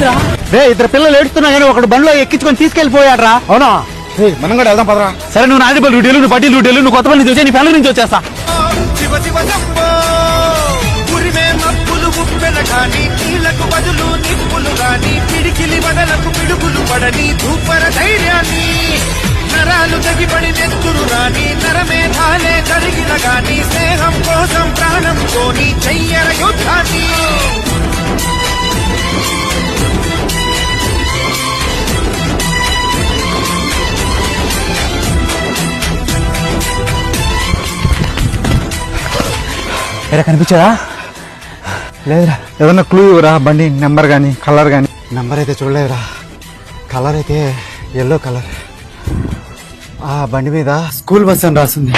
ఏమైందిరా రే ఇద్దరు పిల్లలు ఏడుస్తున్నా కానీ ఒకడు బండిలో ఎక్కించుకొని తీసుకెళ్ళిపోయాడ్రా అవునా? ఏయ్, మనం కూడా వెళ్దాం పదరా. సరే నువ్వు నాటిపల్లి డ్యూటీలు నువ్వు పట్టి డ్యూటీలు నువ్వు కొత్త పల్లి చూసే నీ ఫ్యామిలీ నుంచి వచ్చేస్తా. నరాలు తెగిపడి నెత్తురు రాని నరమేధాలే కరిగిన గాని స్నేహం కోసం ప్రాణం కోని ఎరా కనిపించారా లేదురా. ఏదన్నా క్లూ ఇవ్వరా? బండి నెంబర్ కానీ కలర్ కానీ నెంబర్ అయితే చూడలేదురా. కలర్ అయితే ఎల్లో కలర్ ఆ బండి మీద స్కూల్ బస్ అని రాసింది.